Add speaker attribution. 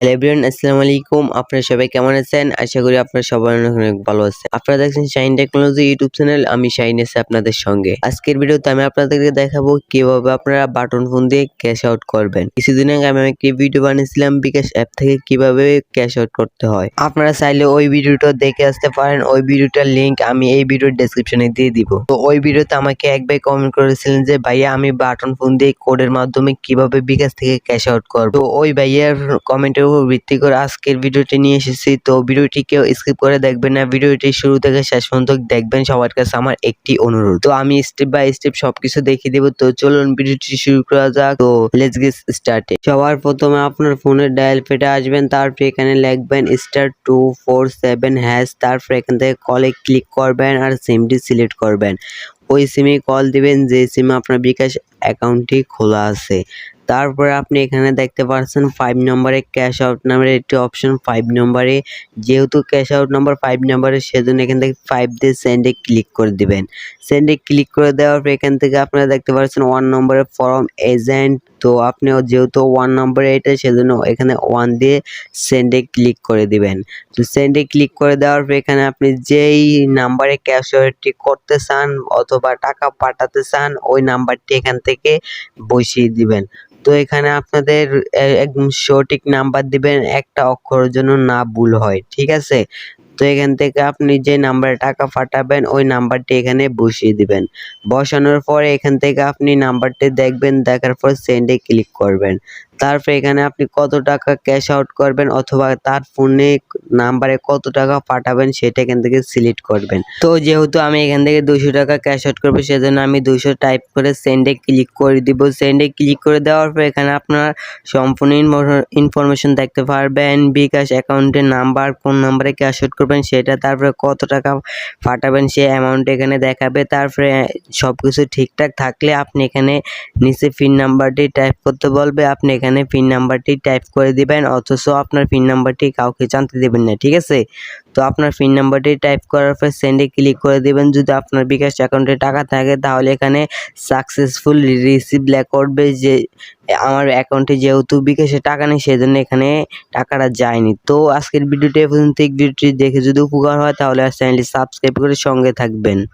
Speaker 1: Hello everyone আসসালামু আলাইকুম। আপনারা সবাই কেমন আছেন? আশা করি আপনারা সবাই অনেক অনেক ভালো আছেন। আপনারা দেখছেন শাইন টেকনোলজি ইউটিউব চ্যানেল আমি শাইন এসে আপনাদের সঙ্গে। আজকের ভিডিওতে আমি আপনাদেরকে দেখাবো কীভাবে আপনারা বাটন ফোন দিয়ে ক্যাশ আউট করবেন। কিছুদিন আগে আমি একটি ভিডিও বানিয়েছিলাম বিকাশ অ্যাপ থেকে কীভাবে ক্যাশ আউট করতে হয়। আপনারা চাইলে ওই ভিডিওটা দেখে আসতে পারেন। ওই ভিডিওটার লিংক আমি এই ভিডিওর ডেসক্রিপশনে দিয়ে দিব। তো ওই ভিডিওতে আমাকে এক ভাই কমেন্ট করেছিলেন যে, ভাইয়া, আমি বাটন ফোন দিয়ে কোডের মাধ্যমে কীভাবে বিকাশ থেকে ক্যাশ আউট করব? তো ওই ভাইয়ার কমেন্টের উপর ভিত্তি করে আজকের ভিডিওটি নিয়ে এসেছি। তো ভিডিওটি কেউ স্কিপ করে দেখবেন না। ভিডিওটি শুরু থেকে শেষ পর্যন্ত দেখবেন। সবার কাছে আমার একটি অনুরোধ। তো আমি স্টেপ বাই স্টেপ সবকিছু দেখিয়ে দেবো। তো চলুন ভিডিওটি শুরু করা যাক। তো লেটস স্টার্টে সবার প্রথমে আপনার ফোনের ডায়াল পেটে আসবেন। তারপর এখানে লিখবেন star two four seven hash তারপর এখান থেকে কলে ক্লিক করবেন আর সিমটি সিলেক্ট করবেন। ওই সিমে কল দিবেন। যে সিমে আপনার বিকাশ অ্যাকাউন্টটি খোলা আছে। তারপরে আপনি এখানে দেখতে পাচ্ছেন ফাইভ নম্বরে ক্যাশ আউট নামের একটি অপশন ফাইভ নম্বরে যেহেতু ক্যাশ আউট নাম্বার ফাইভ নম্বরে সেজন্য এখান থেকে ফাইভ দিয়ে সেন্ডে ক্লিক করে দিবেন। সেন্ডে ক্লিক করে দেওয়ার পর এখান থেকে আপনারা দেখতে পাচ্ছেন ওয়ান নম্বরে ফর্ম এজেন্ট তো আপনি যেহেতু ওয়ান নম্বরে এটা, সেজন্য এখানে ওয়ান দিয়ে সেন্ডে ক্লিক করে দিবেন। তো সেন্ডে ক্লিক করে দেওয়ার পর এখানে আপনি যেই নাম্বারে ক্যাশ আউটটি করতে চান অথবা টাকা পাঠাতে চান, ওই নাম্বারটি এখান থেকে বসিয়ে দিবেন। তো এখানে আপনাদের একদম সঠিক নাম্বার দিবেন, একটা অক্ষর জন্য না ভুল হয়, ঠিক আছে? তো এখান থেকে আপনি যে নাম্বারে টাকা পাঠাবেন, ওই নাম্বারটি এখানে বসিয়ে দিবেন। বসানোর পরে এখান থেকে আপনি নাম্বারটি দেখবেন, দেখার পর সেন্ডে ক্লিক করবেন। তারপর এখানে আপনি কত টাকা ক্যাশ আউট করবেন অথবা তার ফোনে নাম্বারে কত টাকা পাঠাবেন সেটা এখান থেকে সিলেক্ট করবেন। তো যেহেতু আমি এখান থেকে দুশো টাকা ক্যাশ আউট করব, সেজন্য আমি দুশো টাইপ করে সেন্ডে ক্লিক করে দিব। সেন্ডে ক্লিক করে দেওয়ার পর এখানে আপনার সম্পূর্ণ ইনফরমেশন দেখতে পারবেন, বিকাশ অ্যাকাউন্টের নাম্বার কোন নাম্বারে ক্যাশ আউট করবেন, সেটা তারপরে কত টাকা পাঠাবেন সে অ্যামাউন্ট এখানে দেখাবে। তারপরে সব কিছু ঠিকঠাক থাকলে আপনি এখানে নিচে পিন নাম্বারটি টাইপ করতে বলবে, আপনি এখানে পিন নাম্বারটি টাইপ করে দিবেন, অথচ আপনার পিন নাম্বারটি কাউকে জানতে দেবেন না, ঠিক আছে? তো আপনার পিন নাম্বারটি টাইপ করার পর সেন্ডে ক্লিক করে দিবেন, যদি আপনার বিকাশ অ্যাকাউন্টে টাকা থাকে, তাহলে এখানে সাকসেসফুল রিসিভ করবে যে আমার অ্যাকাউন্টে যেহেতু বিকাশে টাকা নেই সেই জন্য এখানে টাকাটা যায়নি। তো আজকের ভিডিওটি পর্যন্ত ভিডিওটি দেখে যদি উপকার হয়, তাহলে চ্যানেলটি সাবস্ক্রাইব করে সঙ্গে থাকবেন।